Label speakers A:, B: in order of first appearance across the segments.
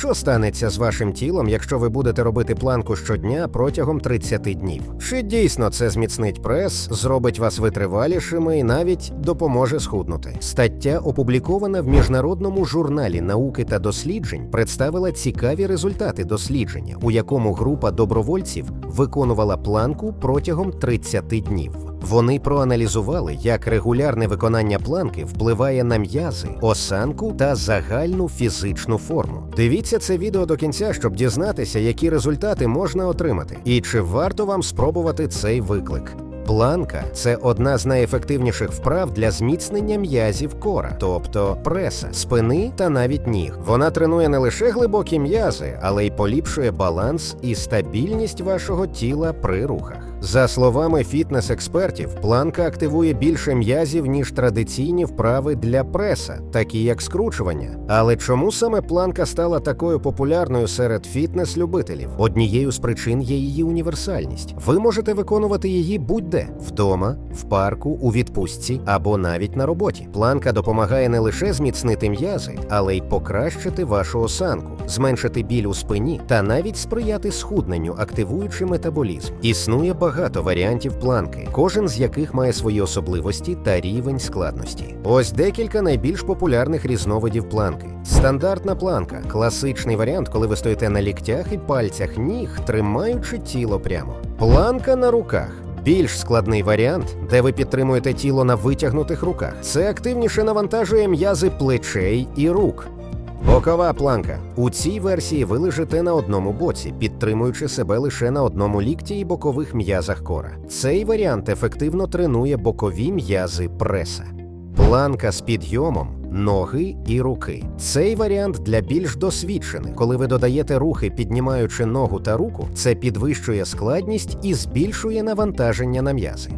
A: Що станеться з вашим тілом, якщо ви будете робити планку щодня протягом 30 днів? Чи дійсно це зміцнить прес, зробить вас витривалішими і навіть допоможе схуднути? Стаття, опублікована в міжнародному журналі науки та досліджень, представила цікаві результати дослідження, у якому група добровольців виконувала планку протягом 30 днів. Вони проаналізували, як регулярне виконання планки впливає на м'язи, осанку та загальну фізичну форму. Дивіться це відео до кінця, щоб дізнатися, які результати можна отримати, і чи варто вам спробувати цей виклик. Планка це одна з найефективніших вправ для зміцнення м'язів кора, тобто преса, спини та навіть ніг. Вона тренує не лише глибокі м'язи, але й поліпшує баланс і стабільність вашого тіла при рухах. За словами фітнес-експертів, планка активує більше м'язів, ніж традиційні вправи для преса, такі як скручування. Але чому саме планка стала такою популярною серед фітнес-любителів? Однією з причин є її універсальність. Ви можете виконувати її будь-де вдома, в парку, у відпустці або навіть на роботі. Планка допомагає не лише зміцнити м'язи, але й покращити вашу осанку, зменшити біль у спині та навіть сприяти схудненню, активуючи метаболізм. Існує багато варіантів планки, кожен з яких має свої особливості та рівень складності. Ось декілька найбільш популярних різновидів планки. Стандартна планка класичний варіант, коли ви стоїте на ліктях і пальцях ніг, тримаючи тіло прямо. Планка на руках. Більш складний варіант, де ви підтримуєте тіло на витягнутих руках. Це активніше навантажує м'язи плечей і рук. Бокова планка. У цій версії ви лежите на одному боці, підтримуючи себе лише на одному лікті і бокових м'язах кора. Цей варіант ефективно тренує бокові м'язи преса. Планка з підйомом, ноги і руки. Цей варіант для більш досвідчених. Коли ви додаєте рухи, піднімаючи ногу та руку, це підвищує складність і збільшує навантаження на м'язи.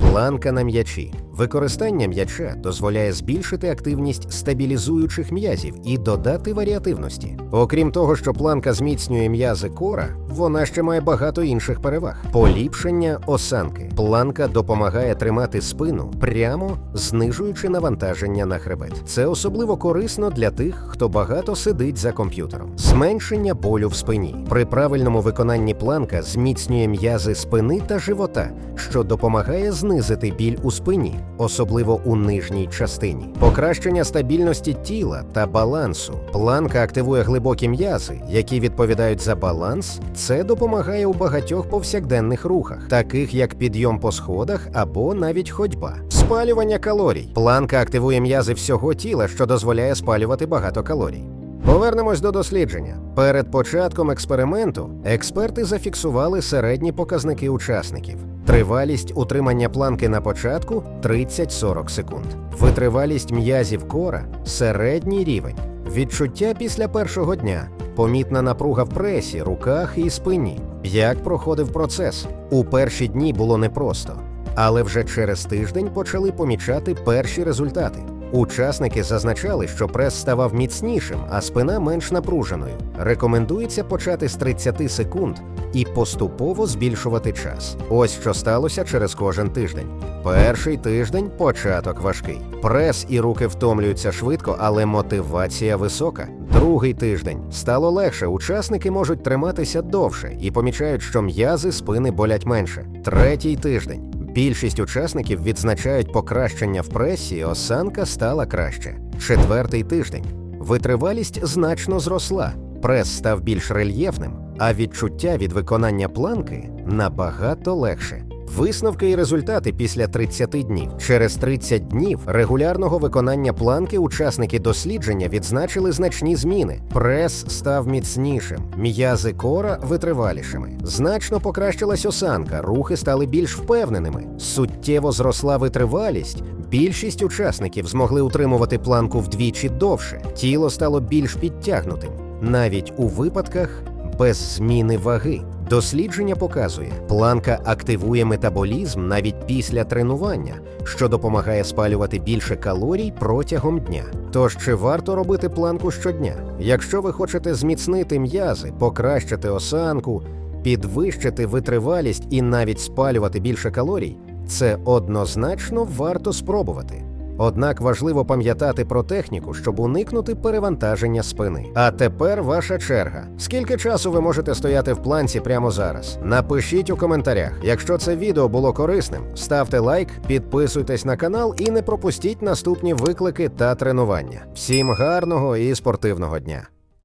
A: Планка на м'ячі. Використання м'яча дозволяє збільшити активність стабілізуючих м'язів і додати варіативності. Окрім того, що планка зміцнює м'язи кора, вона ще має багато інших переваг: поліпшення осанки. Планка допомагає тримати спину прямо знижуючи навантаження на хребет. Це особливо корисно для тих, хто багато сидить за комп'ютером. Зменшення болю в спині. При правильному виконанні планка зміцнює м'язи спини та живота, що допомагає знизити біль у спині особливо у нижній частині. Покращення стабільності тіла та балансу. Планка активує глибокі м'язи, які відповідають за баланс. Це допомагає у багатьох повсякденних рухах, таких як підйом по сходах або навіть ходьба. Спалювання калорій. Планка активує м'язи всього тіла, що дозволяє спалювати багато калорій. Повернемось до дослідження. Перед початком експерименту експерти зафіксували середні показники учасників. Тривалість утримання планки на початку 30-40 секунд. Витривалість м'язів кора середній рівень. Відчуття після першого дня. Помітна напруга в пресі, руках і спині. Як проходив процес? У перші дні було непросто, але вже через тиждень почали помічати перші результати. Учасники зазначали, що прес ставав міцнішим, а спина менш напруженою. Рекомендується почати з 30 секунд і поступово збільшувати час. Ось що сталося через кожен тиждень. Перший тиждень початок важкий. Прес і руки втомлюються швидко, але мотивація висока. Другий тиждень стало легше. Учасники можуть триматися довше і помічають, що м'язи спини болять менше. Третій тиждень. Більшість учасників відзначають покращення в пресі, осанка стала краще. Четвертий тиждень. Витривалість значно зросла, прес став більш рельєфним, а відчуття від виконання планки набагато легше. Висновки і результати після 30 днів. Через 30 днів регулярного виконання планки учасники дослідження відзначили значні зміни. Прес став міцнішим, м'язи кора витривалішими. Значно покращилась осанка, рухи стали більш впевненими. Суттєво зросла витривалість. Більшість учасників змогли утримувати планку вдвічі довше. Тіло стало більш підтягнутим, навіть у випадках без зміни ваги. Дослідження показує, планка активує метаболізм навіть після тренування, що допомагає спалювати більше калорій протягом дня. Тож чи варто робити планку щодня? Якщо ви хочете зміцнити м'язи, покращити осанку, підвищити витривалість і навіть спалювати більше калорій, це однозначно варто спробувати. Однак важливо пам'ятати про техніку, щоб уникнути перевантаження спини. А тепер ваша черга. Скільки часу ви можете стояти в планці прямо зараз? Напишіть у коментарях. Якщо це відео було корисним, ставте лайк, підписуйтесь на канал і не пропустіть наступні виклики та тренування. Всім гарного і спортивного дня!